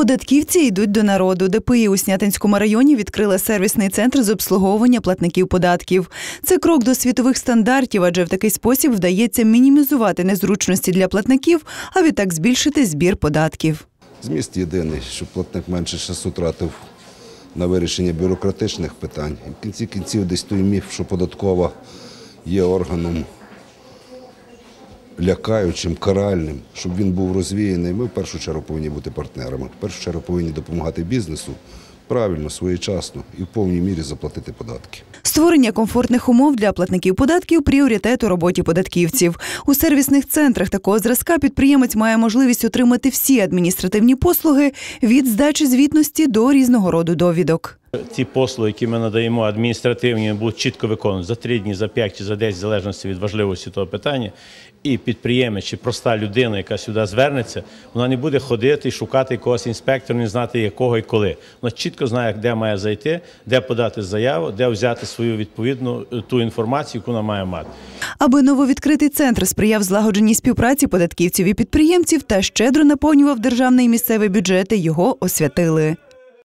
Податківці йдуть до народу. ДПІ у Снятинському районі відкрила сервісний центр з обслуговування платників податків. Це крок до світових стандартів, адже в такий спосіб вдається мінімізувати незручності для платників, а відтак збільшити збір податків. Зміст єдиний, щоб платник менше часу тратив на вирішення бюрократичних питань. І в кінці кінців десь той міф, що податкова є органом лякаючим, каральним, щоб він був розвіяний. Ми в першу чергу повинні бути партнерами. В першу чергу повинні допомагати бізнесу правильно, своєчасно і в повній мірі заплатити податки. Створення комфортних умов для платників податків пріоритет у роботі податківців. У сервісних центрах такого зразка підприємець має можливість отримати всі адміністративні послуги від здачі звітності до різного роду довідок. Ті послуги, які ми надаємо адміністративні, будуть чітко виконувати за три дні, за п'ять чи за десять, в залежності від важливості того питання. І підприємець чи проста людина, яка сюди звернеться, вона не буде ходити і шукати якогось інспектора, не знати якого і коли. Вона чітко знає, де має зайти, де подати заяву, де взяти свою відповідну е, ту інформацію, яку вона має мати. Аби нововідкритий центр сприяв злагодженій співпраці податківців і підприємців та щедро наповнював державний місцевий бюджети, його освятили.